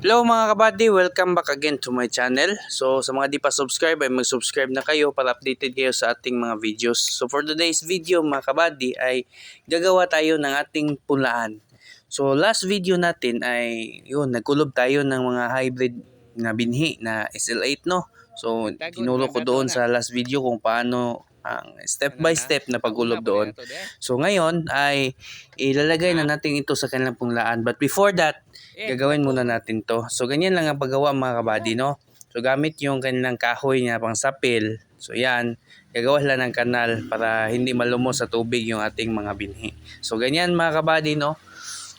Hello mga kabady, welcome back again to my channel. So sa mga di pa subscribe ay mag-subscribe na kayo para updated kayo sa ating mga videos. So for today's video mga kabady ay gagawa tayo ng ating pulaan. So last video natin ay yun, nagkulob tayo ng mga hybrid na binhi na SL8 no. So tinuro ko doon sa last video kung paano ang step by step na pagkulob doon. So ngayon ay ilalagay na natin ito sa kanilang punglaan. But before that, gagawin muna natin to. So ganyan lang ang paggawa mga kabady, no? So gamit yung kanilang kahoy niya pang sapil. So yan, gagawa lang ng kanal para hindi malumos sa tubig yung ating mga binhi. So ganyan mga kabady, no?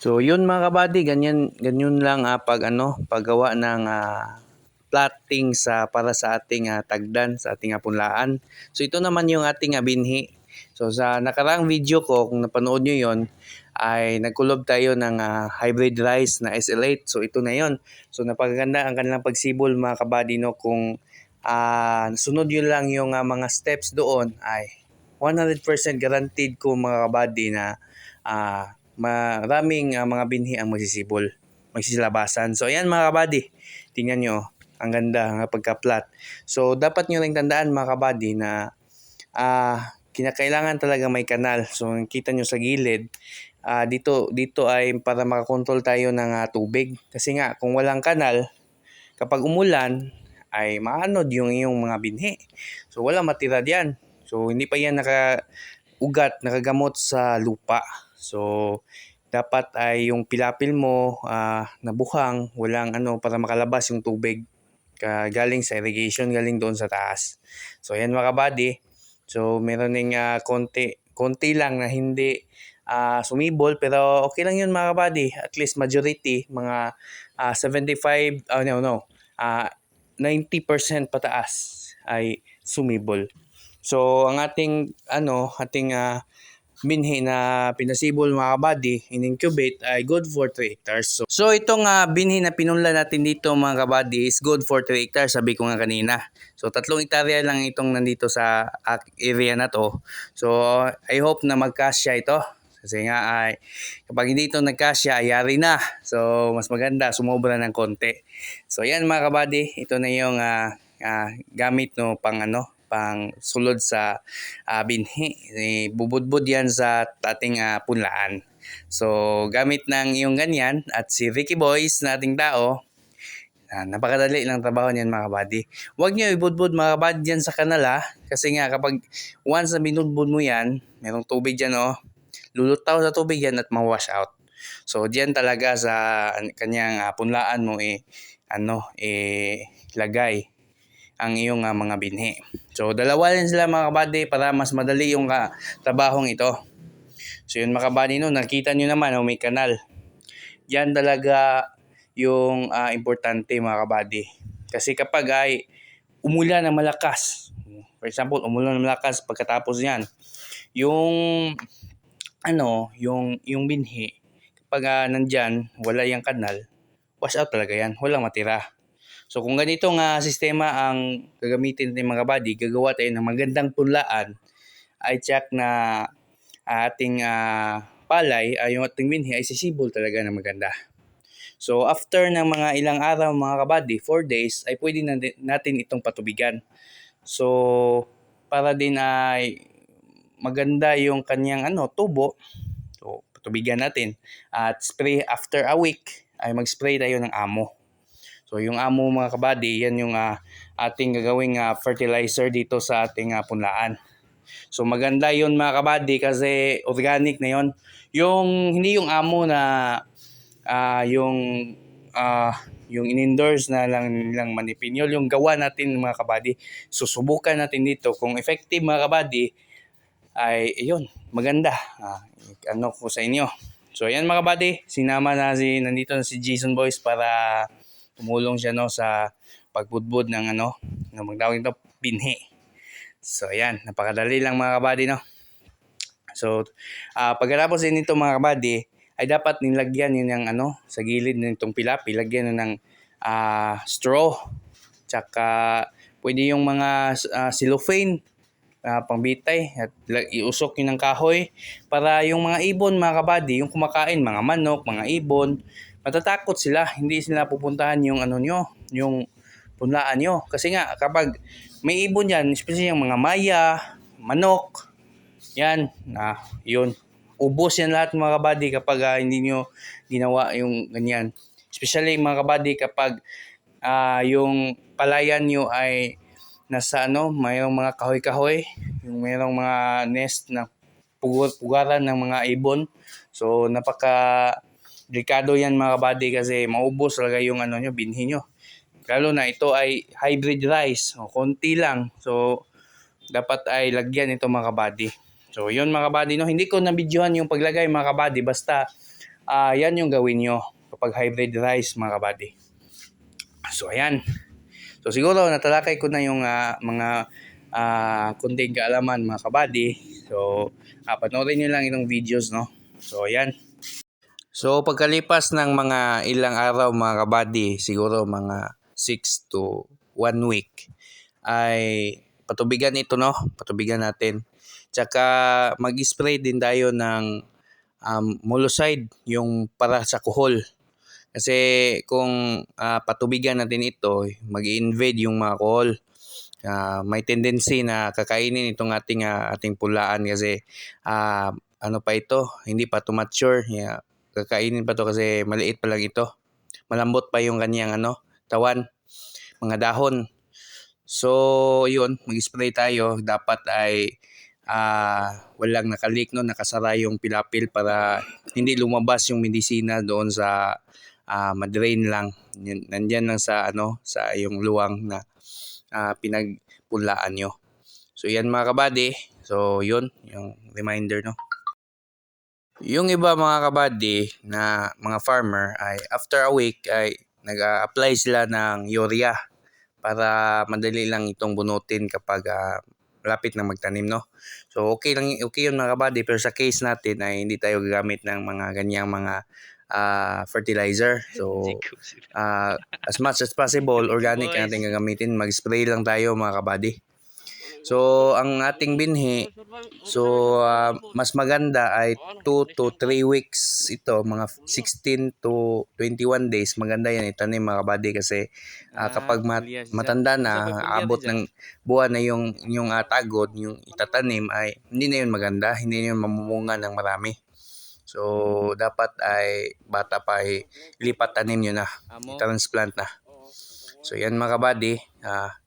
So yun mga kabady, ganyan, ganyan lang ah, pag ano, paggawa ng ah, platting sa para sa ating ah, tagdan, sa ating ah, punlaan. So ito naman yung ating ah, binhi. So sa nakaraang video ko, kung napanood nyo yon ay nagkulob tayo ng ah, hybrid rice na SL8. So ito na yon. So napakaganda ang kanilang pagsibol mga kabady no kung ah, sunod yun lang yung ah, mga steps doon ay 100% guaranteed ko mga kabady na ah, maraming ah, mga binhi ang magsisibol, magsisilabasan. So ayan mga kabady, tingnan nyo, ang ganda ng pagka-flat. So dapat nyo rin tandaan mga kabady na ah kinakailangan talaga may kanal. So kita nyo sa gilid, ah dito dito ay para makakontrol tayo ng ah, tubig. Kasi nga kung walang kanal, kapag umulan ay maanod yung iyong mga binhi. So wala matira diyan. So hindi pa yan naka ugat, nakagamot sa lupa. So dapat ay yung pilapil mo ah, nabuhang, walang ano para makalabas yung tubig ka galing sa irrigation, galing doon sa taas. So ayan mga kabady. So meron ning ah, konti, konti lang na hindi ah, sumibol pero okay lang yun mga kabady. At least majority, mga ah, 75, oh no, no, ah, 90% pataas ay sumibol. So ang ating ano, ating ah, binhi na pinasibol mga kabady, in-incubate ay good for 3 hectares. So, so itong ah, binhi na pinunla natin dito mga kabady is good for 3 hectares, sabi ko nga kanina. So tatlong hektarya lang itong nandito sa area na to. So I hope na magkasya ito. Kasi nga ay kapag hindi ito nagkasya, ay yari na. So mas maganda, sumobra ng konti. So yan mga kabady, ito na yung ah, ah, gamit no pang ano, pang sulod sa ah, binhi. Eh, bubudbud yan sa ating ah, punlaan. So gamit ng yung ganyan at si Ricky Boys na ating tao, Ah, napakadali lang trabaho niyan mga kabady. Huwag niyo ibudbud mga kabady dyan sa kanala kasi nga kapag once na binudbud mo yan, merong tubig dyan oh, lulutaw sa tubig yan at ma-wash out. So diyan talaga sa kanyang ah, punlaan mo eh ano eh lagay ang iyong ah, mga binhi. So dalawa rin sila mga kabady para mas madali yung ah, trabahong ito. So yun mga kabady no, nakita nyo naman oh, may kanal. Yan talaga yung ah, importante mga kabady. Kasi kapag ay umulan ng malakas, for example, umulan ng malakas pagkatapos niyan, yung ano, yung yung binhi, kapag ah, nandyan, wala yung kanal, wash out talaga yan, walang matira. So kung ganito nga sistema ang gagamitin ng mga body, gagawa tayo ng magandang punlaan, ay check na ating ah, palay, ay yung ating binhi ay sisibol talaga na maganda. So after ng mga ilang araw mga kabady, 4 days, ay pwede na natin itong patubigan. So para din ay maganda yung kanyang ano tubo. So patubigan natin at spray after a week ay mag-spray tayo ng amo. So yung amo mga kabady, yan yung ah, ating gagawing ah, fertilizer dito sa ating ah, punlaan. So maganda yun mga kabady kasi organic na yun. Yung hindi yung amo na ah yung ah yung in-endorse na lang nilang manipinol, yung gawa natin mga kabady. Susubukan natin dito kung effective mga kabady ay yun, maganda. Ah, ano ko sa inyo. So ayan mga kabady, sinama na si nandito na si Jason Boys para tumulong siya no sa pagbudbud ng ano, ng magtawag ito binhi. So ayan, napakadali lang mga kabady no. So ah pagkatapos din nito mga kabady, ay dapat nilagyan yun ng ano, sa gilid nitong pilapi, lagyan yun ng ah, straw. Tsaka pwede yung mga ah, cellophane ah, pangbitay at iusok yun ng kahoy para yung mga ibon mga kabady, yung kumakain, mga manok, mga ibon, matatakot sila. Hindi sila pupuntahan yung ano nyo, yung punlaan nyo. Kasi nga, kapag may ibon yan, especially yung mga maya, manok, yan, na, yun. Ubos yan lahat mga kabady kapag ah, hindi nyo ginawa yung ganyan. Especially mga kabady kapag ah, yung palayan nyo ay nasa ano, mayroong mga kahoy-kahoy, yung mayroong mga nest na pugar- pugaran ng mga ibon. So napaka delikado yan mga kabady kasi maubos talaga yung ano nyo, binhi nyo. Lalo na ito ay hybrid rice, o konti lang. So dapat ay lagyan ito mga kabady. So yun mga kabady, no? hindi ko nabidyohan yung paglagay mga kabady, basta ah, yan yung gawin nyo kapag hybrid rice mga kabady. So ayan. So siguro natalakay ko na yung ah, mga ah, kunting kaalaman mga kabady. So ah, panoorin nyo lang itong videos no. So ayan. So pagkalipas ng mga ilang araw mga kabady, siguro mga 6 to 1 week ay patubigan ito no, patubigan natin. Tsaka mag-spray din tayo ng um, molluscide yung para sa kuhol. Kasi kung ah, patubigan natin ito, mag-invade yung mga kuhol. Ah, may tendency na kakainin itong ating ah, ating pulaan kasi ah, ano pa ito, hindi pa to mature. Yeah, kakainin pa to kasi maliit pa lang ito. Malambot pa yung kanyang ano, tawan, mga dahon. So, yun, mag-spray tayo. Dapat ay ah walang nakalik no, nakasara yung pilapil para hindi lumabas yung medisina doon sa ah madrain lang. Yan- Nandyan lang sa ano, sa yung luwang na ah, pinagpunlaan nyo. So, yan mga kabady. So, yun, yung reminder, no. Yung iba mga kabady na mga farmer ay after a week ay nag-apply sila ng urea para madali lang itong bunutin kapag ah, malapit na magtanim no. So okay lang okay yun mga kabady pero sa case natin ay hindi tayo gagamit ng mga ganyang mga ah, fertilizer. So ah, as much as possible organic ang ating gagamitin. Mag-spray lang tayo mga kabady. So ang ating binhi So, ah, mas maganda ay 2 to 3 weeks ito, mga 16 to 21 days. Maganda yan itanim mga kabady kasi ah, kapag mat- matanda na, abot ng buwan na yung, yung ah, tagod, yung itatanim ay hindi na yun maganda, hindi na yun mamumunga ng marami. So, dapat ay bata pa ay lipat tanim nyo na, transplant na. So, yan mga kabady. Ah,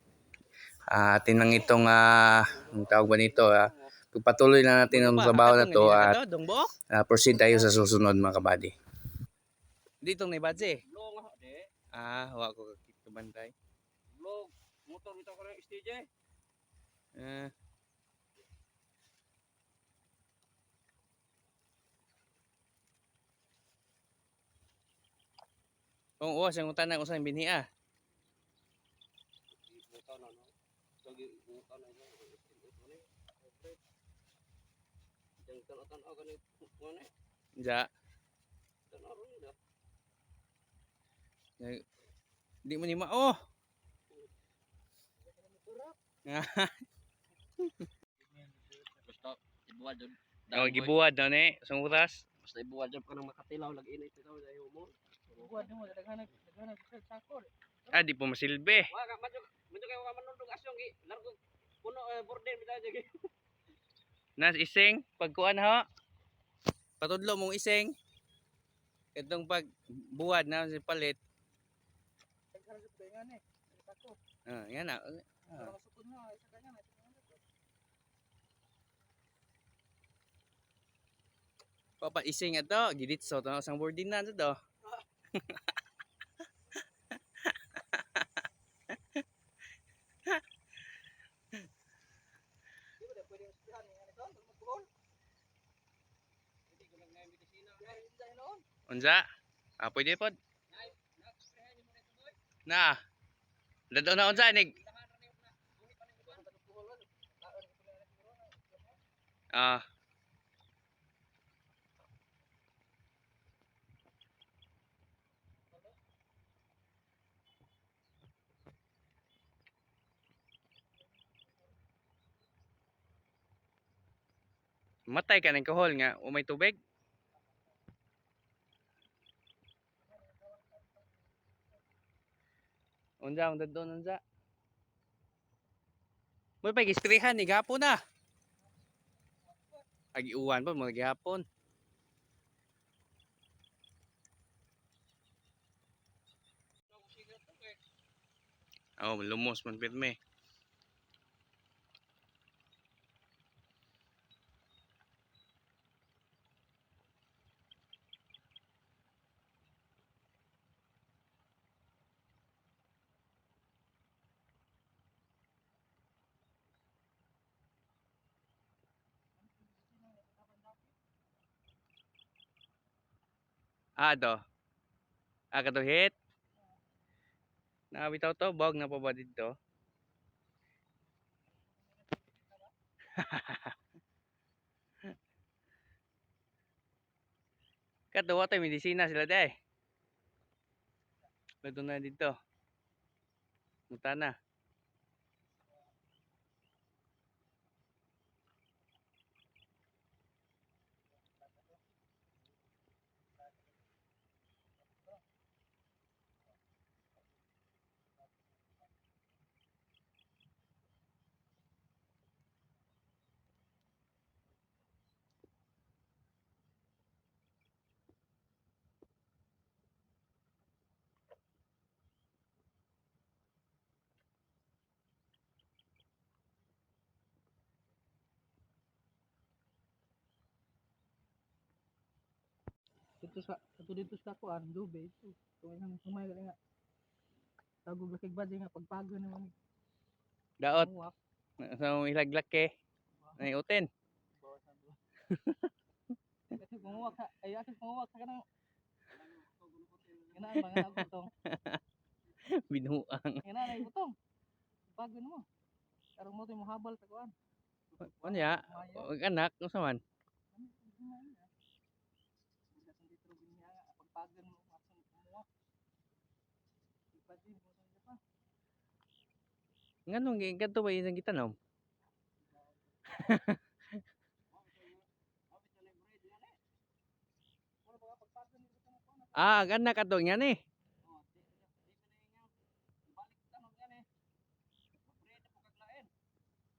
ah, atin lang itong, ah, ang tawag ba nito, ah, pagpatuloy na natin ang trabaho na to at uh, proceed tayo sa susunod mga kabady. Dito na ibadze. Long ha de. Ah, hawa ko kakito bantay. Long motor bitaw ko ng STJ. Ah. Kung uwas, yung tanang usang binhi ah. Motor na no. Lagi motor na no. Tan-tan ako ni kuno. Ja. Tan-tan nila. Di mo ni ma... Oh! Basta ibuwad jud. Oh, gibuwad na ni. Isang oras. Basta ibuwad jud kanang makatilaw lagi init itaw dayo mo. Ibuwad mo daghan daghan sa sakol. Ah, di po masilbi. Wa ka madyo madyo kay wa manundog asyong gi largo puno borden bitaw jud. Nas ising, pagkuan ha. Patudlo mong ising. Itong pag buwad na si palit. Ah, yan na. Ah. Papa ising ato, gidit so to sang boarding na to. Unsa? Ah, pwede pod. Na. Dado na unsa nig. Ah. Matay ka ng kahol nga umay tubig. Unsa, unsa doon, unsa. Mo pa gisprihan ni gapon na. Agi uwan pa mo gihapon. Oh, lumos man pirme. Ah, do. Ah, kato hit. Nakabitaw to, bog na pa ba dito? Kato, tayo medisina sila day. Lato na dito. Muta na. Dito sa ato dito sa kuan, dube. Kung nang sumay ka nga. Tagog lakig badge nga pagpago ni mo. Daot. Sa so, ilaglak ke. Ay, uten. Kasi kumuwak ka, ay kasi kumuwak ka kanang Ganaan ba nga nagutong? Binuang. Ganaan ay gutong. Bago mo. Karong mo tayo mo habal sa kuan. Ano ya? Maya. Huwag anak, kung saan? Nga nung ganito ba yung gitanong? Ah, ganda ka to nga ni.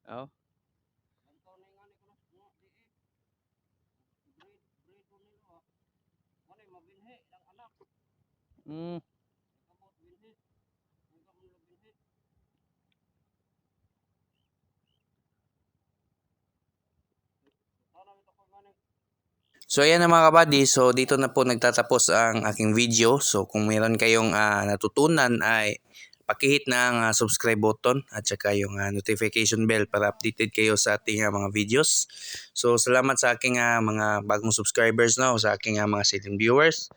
Oh. Mm. So ayan na mga kabady, so dito na po nagtatapos ang aking video. So kung meron kayong ah, natutunan ay pakihit na ang ah, subscribe button at saka yung ah, notification bell para updated kayo sa ating ah, mga videos. So salamat sa aking ah, mga bagong subscribers no, sa aking ah, mga silent viewers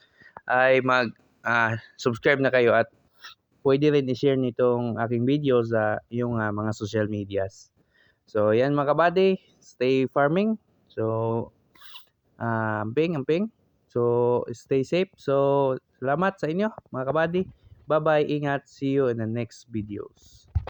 ay mag ah, subscribe na kayo at pwede rin i-share nitong aking video sa yung ah, mga social medias. So yan mga kabady, stay farming. So ah, amping, amping. So, stay safe. So, salamat sa inyo, mga kabady. Bye-bye. Ingat. See you in the next videos.